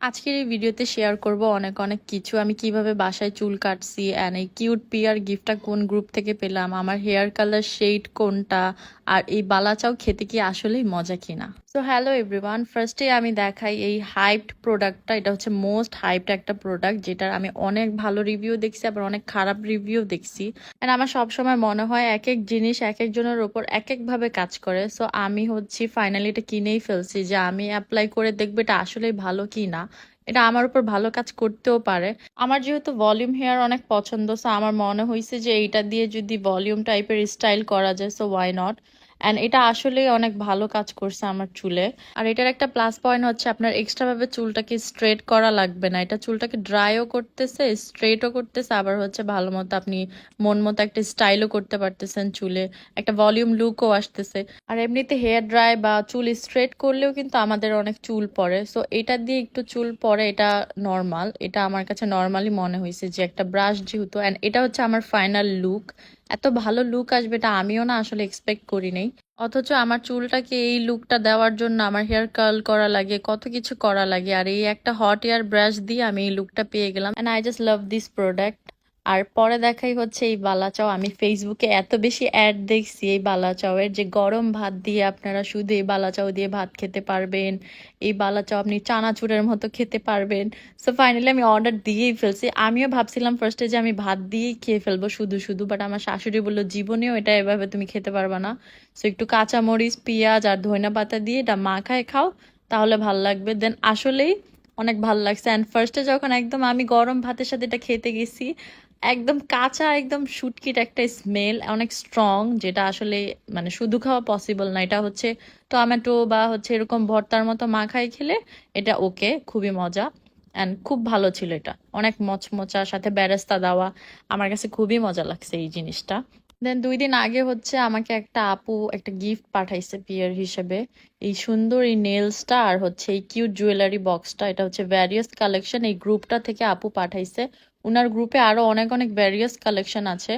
আজকের এই ভিডিওতে শেয়ার করব অনেক অনেক কিছু। আমি কীভাবে বাসায় চুল কাটছি অ্যান্ড এই কিউট পিয়ার গিফটটা কোন গ্রুপ থেকে পেলাম, আমার হেয়ার কালার শেড কোনটা, আর এই বালাচাও খেতে কি আসলেই মজা কিনা। সো হ্যালো এভরিওয়ান ফার্স্টে আমি দেখাই এই হাইপড প্রোডাক্টটা এটা হচ্ছে মোস্ট হাইপড একটা প্রোডাক্ট যেটার আমি অনেক ভালো রিভিউ দেখছি, আবার অনেক খারাপ রিভিউ দেখছি। অ্যান্ড আমার সবসময় মনে হয় এক এক জিনিস এক একজনের ওপর এক একভাবে কাজ করে। সো আমি হচ্ছি ফাইনালি এটা কিনেই ফেলছি যে আমি অ্যাপ্লাই করে দেখব এটা আসলেই ভালো কি না এটা আমার উপর ভালো কাজ করতেও পারে। আমার যেহেতু ভলিউম হেয়ার অনেক পছন্দ সো আমার মনে হয়েছে যে এইটা দিয়ে যদি ভলিউম টাইপের স্টাইল করা যায় সো ওয়াই নট অ্যান্ড এটা আসলেই অনেক ভালো কাজ করছে আমার চুলে। আর এটার একটা প্লাস পয়েন্ট হচ্ছে আপনার এক্সট্রাভাবে চুলটাকে স্ট্রেট করা লাগবে না। এটা চুলটাকে ড্রাইও করতেছে স্ট্রেটও করতেছে, আবার হচ্ছে ভালো মতো আপনি মন মতো একটা স্টাইলও করতে পারতেছেন চুলে। একটা ভলিউম লুকও আসতেছে। আর এমনিতে হেয়ার ড্রাই বা চুল স্ট্রেট করলেও কিন্তু আমাদের অনেক চুল পড়ে। সো এটা দিয়ে একটু চুল পড়ে, এটা নর্মাল এটা আমার কাছে নর্মালি মনে হয়েছে যে একটা ব্রাশ যেহেতু অ্যান্ড এটা হচ্ছে আমার ফাইনাল লুক এত ভালো লুক আসবে এটা আমিও না আসলে এক্সপেক্ট করি নাই। অথচ আমার চুলটাকে এই লুকটা দেওয়ার জন্য আমার হেয়ার কার্ল করা লাগে, কত কিছু করা লাগে। আর এই একটা হট এয়ার ব্রাশ দিয়ে আমি এই লুকটা পেয়ে গেলাম। And I just love this product আর পরে দেখাই হচ্ছে এই বালাচাও। আমি ফেসবুকে এত বেশি অ্যাড দেখছি এই বালাচাওয়ের যে গরম ভাত দিয়ে আপনারা শুধু এই বালাচাও দিয়ে ভাত খেতে পারবেন, এই বালাচাও আপনি চানাচুরের মতো খেতে পারবেন। সো ফাইনালি আমি অর্ডার দিয়েই ফেলছি। আমিও ভাবছিলাম ফার্স্টে যে আমি ভাত দিয়েই খেয়ে ফেলব শুধু শুধু বাট আমার শাশুড়ি বলল, জীবনেও এটা এভাবে তুমি খেতে পারবে না। সো একটু কাঁচামরিচ, পেঁয়াজ আর ধনিয়া পাতা দিয়ে এটা মাখায় খাও, তাহলে ভালো লাগবে। দেন আসলেই অনেক ভালো লাগছে। অ্যান্ড ফার্স্টে যখন একদম আমি গরম ভাতের সাথে এটা খেতে গেছি একদম কাঁচা, একদম শুটকির একটা স্মেল অনেক স্ট্রং যেটা আসলে মানে শুধু খাওয়া পসিবল না। এটা হচ্ছে টমেটো বা হচ্ছে এরকম ভর্তার মতো মাখাই খেলে এটা ওকে খুবই মজা। অ্যান্ড খুব ভালো ছিল এটা। অনেক মচমচার সাথে ব্যারেস্তা দেওয়া। আমার কাছে খুবই মজা লাগছে এই জিনিসটা। দেন দুই দিন আগে হচ্ছে আমাকে একটা আপু একটা গিফট পাঠাইছে বিয়ের হিসেবে। এই সুন্দর এই নেলসটা আর হচ্ছে এই কিউট জুয়েলারি বক্সটা এটা হচ্ছে ভ্যারিয়াস কালেকশন এই গ্রুপটা থেকে আপু পাঠাইছে। ওনার গ্রুপে আরও অনেক অনেক ভ্যারিয়াস কালেকশন আছে।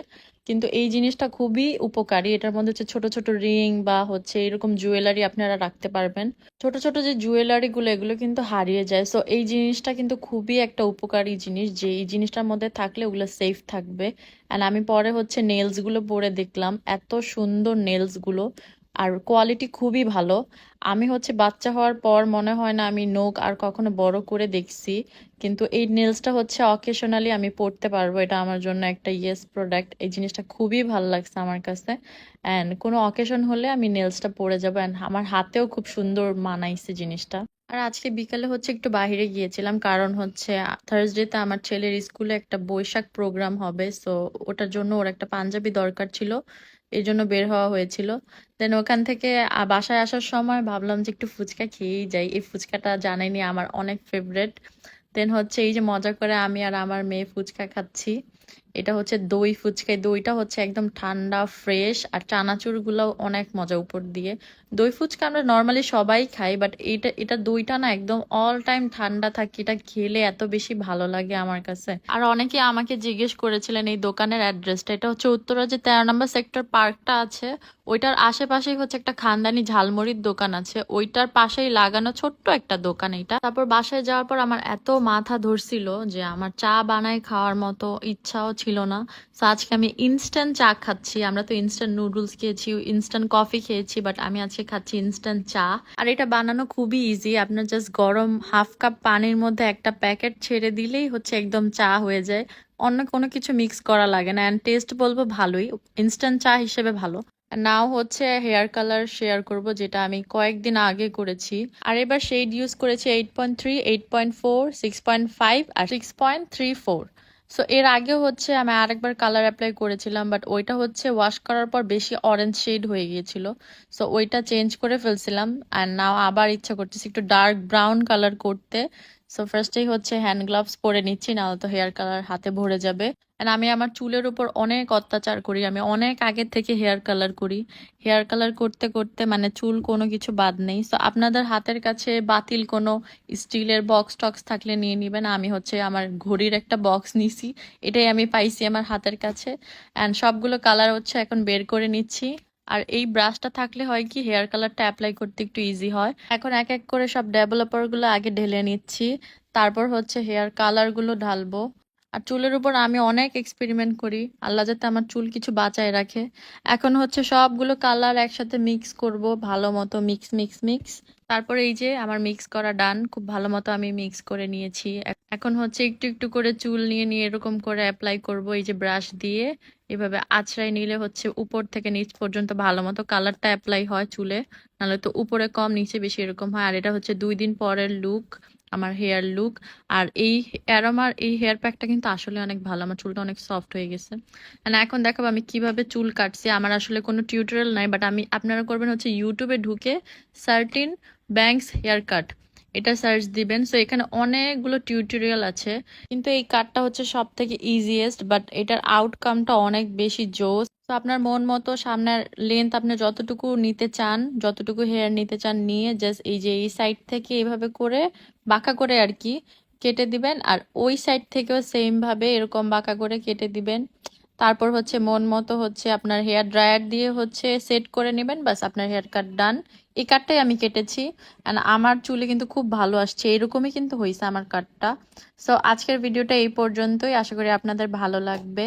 কিন্তু এই জিনিসটা খুবই উপকারী। এটার মধ্যে হচ্ছে ছোট ছোট রিং বা হচ্ছে এরকম জুয়েলারি আপনারা রাখতে পারবেন। ছোট ছোট যে জুয়েলারি গুলো এগুলো কিন্তু হারিয়ে যায়। সো এই জিনিসটা কিন্তু খুবই একটা উপকারী জিনিস যে এই জিনিসটার মধ্যে থাকলে ওগুলো সেফ থাকবে। অ্যান্ড আমি পরে হচ্ছে নেলসগুলো পরে দেখলাম। এত সুন্দর নেলসগুলো। আর কোয়ালিটি খুবই ভালো। আমি হচ্ছে বাচ্চা হওয়ার পর মনে হয় না আমি নখ আর কখনো বড় করে দেখছি, কিন্তু এই নেলসটা হচ্ছে অকেশনালি আমি পড়তে পারব। এটা আমার জন্য একটা ইয়েস প্রোডাক্ট এই জিনিসটা খুবই ভালো লাগছে আমার কাছে। অ্যান্ড কোনো অকেশন হলে আমি নেলসটা পরে যাব। অ্যান্ড আমার হাতেও খুব সুন্দর মানাইছে জিনিসটা। আর আজকে বিকালে হচ্ছে একটু বাইরে গিয়েছিলাম, কারণ হচ্ছে থার্সডেতে আমার ছেলের স্কুলে একটা বৈশাখ প্রোগ্রাম হবে। সো ওটার জন্য ওর একটা পাঞ্জাবি দরকার ছিল। এই জন্য বের হওয়া হয়েছিল। দেন ওখান থেকে বাসায় আসার সময় ভাবলাম যে একটু ফুচকা খেয়েই যাই। এই ফুচকাটা জানাইনি, আমার অনেক ফেভারেট দেন হচ্ছে এই যে মজা করে আমি আর আমার মেয়ে ফুচকা খাচ্ছি। এটা হচ্ছে দই ফুচকা। এই দইটা হচ্ছে একদম ঠান্ডা ফ্রেশ আর চানাচুরগুলো অনেক মজা উপর দিয়ে। দই ফুচকা আমরা নর্মালি সবাই খাই বাট এটা এটা দইটা না একদম অল টাইম ঠান্ডা থাকে। এটা খেলে এত বেশি ভালো লাগে আমার কাছে। আর অনেকে আমাকে জিজ্ঞেস করেছিলেন এই দোকানের অ্যাড্রেসটা এটা হচ্ছে উত্তরা যে তেরো নম্বর সেক্টর পার্কটা আছে, ওইটার আশেপাশেই হচ্ছে একটা খানদানি ঝালমুড়ির দোকান আছে। ওইটার পাশেই লাগানো ছোট্ট একটা দোকান এটা। তারপর বাসায় যাওয়ার পর আমার এত মাথা ধরছিল যে আমার চা বানায় খাওয়ার মতো ইচ্ছাও ছিল না। তো আজকে আমি ইনস্ট্যান্ট চা খাচ্ছি। আমরা তো ইনস্ট্যান্ট নুডলস খেয়েছি ইনস্ট্যান্ট কফি খেয়েছি বাট আমি আজকে খাচ্ছি ইনস্ট্যান্ট চা। আর এটা বানানো খুবই ইজি আপনার জাস্ট গরম হাফ কাপ পানির মধ্যে একটা প্যাকেট ছেড়ে দিলেই হচ্ছে একদম চা হয়ে যায়। অন্য কোনো কিছু মিক্স করা লাগে না। অ্যান্ড টেস্ট বলব ভালোই। ইনস্ট্যান্ট চা হিসেবে ভালো। নাও হচ্ছে হেয়ার কালার শেয়ার করব, যেটা আমি কয়েকদিন আগে করেছি। আর এবার শেড ইউজ করেছি eight point three eight point four six point five আর six point three four so এর আগে হচ্ছে আমি আরেকবার কালার অ্যাপ্লাই করেছিলাম বাট ওইটা হচ্ছে ওয়াশ করার পর বেশি অরেঞ্জ শেড হয়ে গিয়েছিল। সো ওইটা চেঞ্জ করে ফেলছিলাম অ্যান্ড নাও আবার ইচ্ছা করতেছি একটু ডার্ক ব্রাউন কালার করতে। সো ফার্স্টেই হচ্ছে হ্যান্ড গ্লাভস পরে নিচ্ছি, নাহলে তো হেয়ার কালার হাতে ভরে যাবে। এন্ড আমি আমার চুলের উপর অনেক অত্যাচার করি, আমি অনেক আগের থেকে হেয়ার কালার করি। হেয়ার কালার করতে করতে মানে চুল কোনো কিছু বাদ নেই। সো আপনাদের হাতের কাছে বাতিল কোনো স্টিলের বক্স টক্স থাকলে নিয়ে নিবেন, আমি হচ্ছে আমার ঘড়ির একটা বক্স নিছি। এটাই আমি পাইছি আমার হাতের কাছে। অ্যান্ড সবগুলো কালার হচ্ছে এখন বের করে নিচ্ছি। আর এই ব্রাশটা থাকলে হয় কি হেয়ার কালারটা অ্যাপ্লাই করতে একটু ইজি হয়। এখন এক এক করে সব ডেভেলপারগুলো আগে ঢেলে নিচ্ছি। তারপর হচ্ছে হেয়ার কালারগুলো ঢালবো। আর চুলের উপর আমি অনেক এক্সপেরিমেন্ট করি। আল্লাহ যাতে আমার চুল কিছু বাঁচায় রাখে। এখন হচ্ছে সবগুলো কালার একসাথে মিক্স করব, ভালো মতো মিক্স মিক্স মিক্স তারপর এই যে আমার মিক্স করা ডান খুব ভালো মতো আমি মিক্স করে নিয়েছি। এখন হচ্ছে একটু একটু করে চুল নিয়ে নিয়ে এরকম করে অ্যাপ্লাই করব, এই যে ব্রাশ দিয়ে। এভাবে আঁচড়াই নিলে হচ্ছে উপর থেকে নিচ পর্যন্ত ভালো মতো কালারটা অ্যাপ্লাই হয় চুলে। নাহলে তো উপরে কম, নিচে বেশি এরকম হয়। আর এটা হচ্ছে দুই দিন পরের লুক আমার হেয়ার লুক আর এই অ্যারোমার এই হেয়ার প্যাকটা কিন্তু আসলে অনেক ভালো। আমার চুলটা অনেক সফট হয়ে গেছে। আর এখন দেখাবো আমি কীভাবে চুল কাটছি। আমার আসলে কোনো টিউটোরিয়াল নাই বাট আমি আপনারা করবেন হচ্ছে ইউটিউবে ঢুকে সার্টিন ব্যাংকস হেয়ার কাট এটা সার্চ দিবেন। সো এখানে অনেকগুলো টিউটোরিয়াল আছে। কিন্তু এই কাটটা হচ্ছে সব থেকে ইজিয়েস্ট বাট এটার আউটকামটা অনেক বেশি জোস। আপনার মন মতো সামনের লেন্থ আপনি যতটুকু নিতে চান, যতটুকু হেয়ার নিতে চান নিয়ে জাস্ট এই যে এই সাইড থেকে এইভাবে করে বাঁকা করে আর কি কেটে দিবেন। আর ওই সাইড থেকেও সেম ভাবে এরকম বাঁকা করে কেটে দিবেন। তারপর হচ্ছে মন মতো হচ্ছে আপনার হেয়ার ড্রায়ার দিয়ে হচ্ছে সেট করে নেবেন বাস আপনার হেয়ার কাট ডান এই কাটটাই আমি কেটেছি। অ্যান্ড আমার চুলে কিন্তু খুব ভালো আসছে, এরকমই কিন্তু হয়েছে আমার কাটটা সো আজকের ভিডিওটা এই পর্যন্তই। আশা করি আপনাদের ভালো লাগবে।